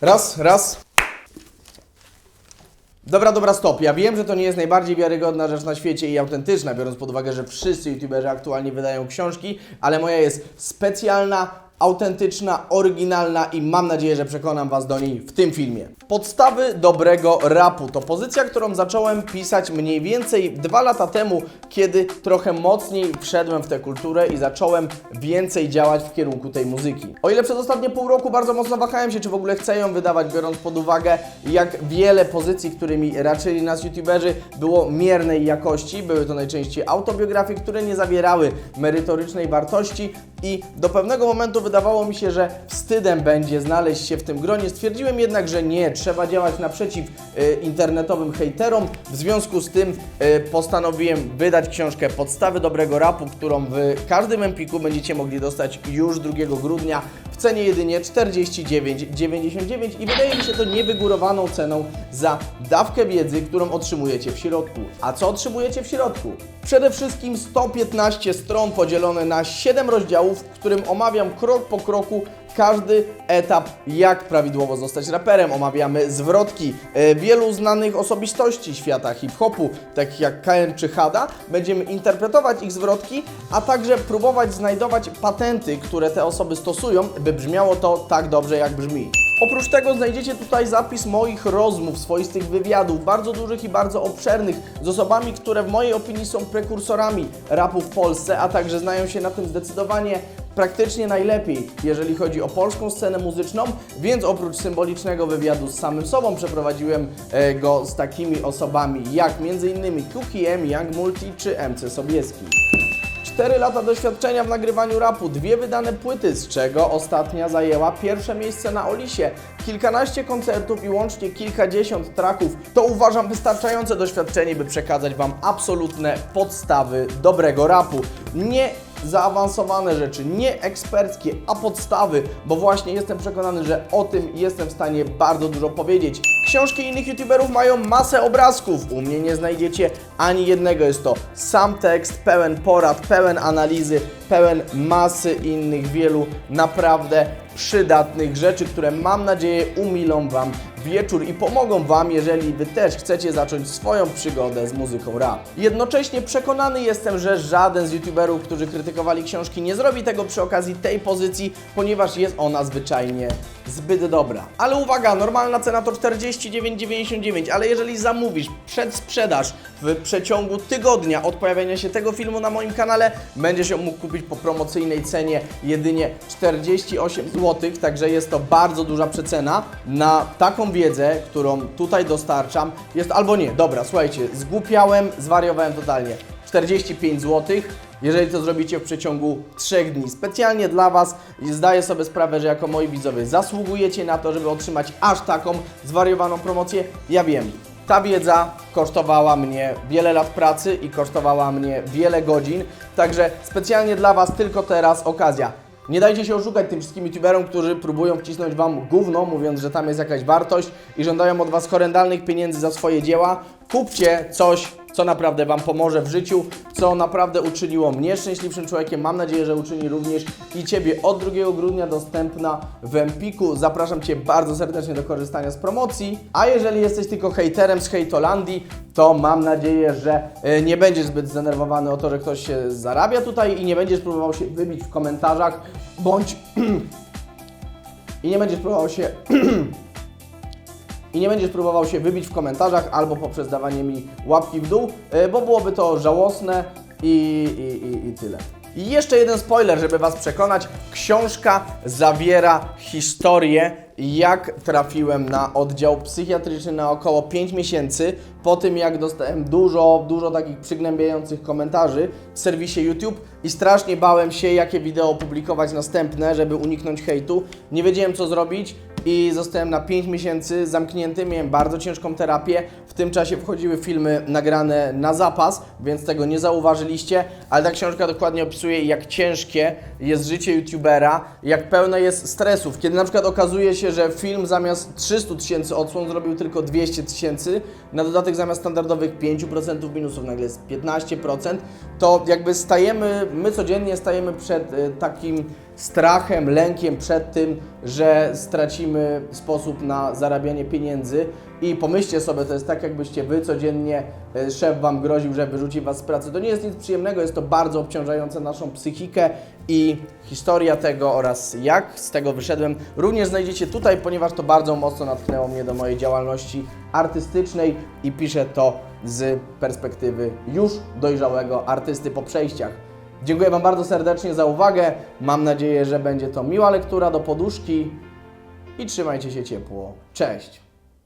Raz, raz. Dobra, dobra, stop. Ja wiem, że to nie jest najbardziej wiarygodna rzecz na świecie i autentyczna, biorąc pod uwagę, że wszyscy youtuberzy aktualnie wydają książki, ale moja jest specjalna, autentyczna, oryginalna i mam nadzieję, że przekonam Was do niej w tym filmie. Podstawy dobrego rapu to pozycja, którą zacząłem pisać mniej więcej dwa lata temu, kiedy trochę mocniej wszedłem w tę kulturę i zacząłem więcej działać w kierunku tej muzyki. O ile przez ostatnie pół roku bardzo mocno wahałem się, czy w ogóle chcę ją wydawać, biorąc pod uwagę, jak wiele pozycji, którymi raczyli nas youtuberzy, było miernej jakości. Były to najczęściej autobiografie, które nie zawierały merytorycznej wartości i do pewnego momentu wydawało mi się, że wstydem będzie znaleźć się w tym gronie. Stwierdziłem jednak, że nie, trzeba działać naprzeciw e, internetowym hejterom. W związku z tym e, postanowiłem wydać książkę Podstawy dobrego rapu, którą w każdym Empiku będziecie mogli dostać już 2 grudnia w cenie jedynie 49,99 i wydaje mi się to niewygórowaną ceną za dawkę wiedzy, którą otrzymujecie w środku. A co otrzymujecie w środku? Przede wszystkim 115 stron podzielone na 7 rozdziałów, w którym omawiam krok po kroku każdy etap, jak prawidłowo zostać raperem. Omawiamy zwrotki e, wielu znanych osobistości świata hip-hopu, takich jak KN czy Hada. Będziemy interpretować ich zwrotki, a także próbować znajdować patenty, które te osoby stosują, by brzmiało to tak dobrze, jak brzmi. Oprócz tego znajdziecie tutaj zapis moich rozmów, swoistych wywiadów, bardzo dużych i bardzo obszernych, z osobami, które w mojej opinii są prekursorami rapu w Polsce, a także znają się na tym zdecydowanie praktycznie najlepiej, jeżeli chodzi o polską scenę muzyczną, więc oprócz symbolicznego wywiadu z samym sobą przeprowadziłem e, go z takimi osobami jak m.in. QKM, Young Multi czy MC Sobieski. 4 lata doświadczenia w nagrywaniu rapu, dwie wydane płyty, z czego ostatnia zajęła pierwsze miejsce na Olisie, kilkanaście koncertów i łącznie kilkadziesiąt traków. To uważam wystarczające doświadczenie, by przekazać Wam absolutne podstawy dobrego rapu. Nie zaawansowane rzeczy, nie eksperckie, a podstawy, bo właśnie jestem przekonany, że o tym jestem w stanie bardzo dużo powiedzieć. Książki innych youtuberów mają masę obrazków, u mnie nie znajdziecie ani jednego. Jest to sam tekst, pełen porad, pełen analizy, pełen masy innych, wielu naprawdę przydatnych rzeczy, które mam nadzieję umilą Wam wieczór i pomogą Wam, jeżeli Wy też chcecie zacząć swoją przygodę z muzyką rap. Jednocześnie przekonany jestem, że żaden z youtuberów, którzy krytykowali książki, nie zrobi tego przy okazji tej pozycji, ponieważ jest ona zwyczajnie zbyt dobra. Ale uwaga, normalna cena to 49,99, ale jeżeli zamówisz przedsprzedaż w przeciągu tygodnia od pojawienia się tego filmu na moim kanale, będziesz ją mógł kupić po promocyjnej cenie jedynie 48 zł, także jest to bardzo duża przecena na taką wiedzę, którą tutaj dostarczam. Jest albo nie, dobra, słuchajcie, zgłupiałem, zwariowałem totalnie. 45 zł. Jeżeli to zrobicie w przeciągu 3 dni, specjalnie dla Was zdaję sobie sprawę, że jako moi widzowie zasługujecie na to, żeby otrzymać aż taką zwariowaną promocję. Ja wiem, ta wiedza kosztowała mnie wiele lat pracy i kosztowała mnie wiele godzin, także specjalnie dla Was tylko teraz okazja. Nie dajcie się oszukać tym wszystkim youtuberom, którzy próbują wcisnąć Wam gówno, mówiąc, że tam jest jakaś wartość i żądają od Was horrendalnych pieniędzy za swoje dzieła. Kupcie coś, co naprawdę Wam pomoże w życiu, co naprawdę uczyniło mnie szczęśliwszym człowiekiem. Mam nadzieję, że uczyni również i Ciebie od 2 grudnia dostępna w Empiku. Zapraszam Cię bardzo serdecznie do korzystania z promocji. A jeżeli jesteś tylko hejterem z hejtolandii, to mam nadzieję, że e, nie będziesz zbyt zdenerwowany o to, że ktoś się zarabia tutaj i nie będziesz próbował się wybić w komentarzach, bądź i nie będziesz próbował się i nie będziesz próbował się wybić w komentarzach albo poprzez dawanie mi łapki w dół, e, bo byłoby to żałosne i, i, i, i tyle. I jeszcze jeden spoiler, żeby Was przekonać. Książka zawiera historię, jak trafiłem na oddział psychiatryczny na około 5 miesięcy, po tym jak dostałem dużo, dużo takich przygnębiających komentarzy w serwisie YouTube i strasznie bałem się, jakie wideo opublikować następne, żeby uniknąć hejtu. Nie wiedziałem, co zrobić i zostałem na 5 miesięcy zamknięty, miałem bardzo ciężką terapię. W tym czasie wchodziły filmy nagrane na zapas, więc tego nie zauważyliście, ale ta książka dokładnie opisuje, jak ciężkie jest życie youtubera, jak pełne jest stresów. Kiedy na przykład okazuje się, że film zamiast 300 tysięcy odsłon zrobił tylko 200 tysięcy, na dodatek zamiast standardowych 5% minusów nagle jest 15%, to jakby stajemy, my codziennie stajemy przed y, takim strachem, lękiem przed tym, że stracimy sposób na zarabianie pieniędzy. I pomyślcie sobie, to jest tak, jakbyście wy codziennie, e, szef wam groził, że wyrzuci was z pracy. To nie jest nic przyjemnego, jest to bardzo obciążające naszą psychikę i historia tego oraz jak z tego wyszedłem również znajdziecie tutaj, ponieważ to bardzo mocno natknęło mnie do mojej działalności artystycznej i piszę to z perspektywy już dojrzałego artysty po przejściach. Dziękuję Wam bardzo serdecznie za uwagę. Mam nadzieję, że będzie to miła lektura do poduszki i trzymajcie się ciepło. Cześć!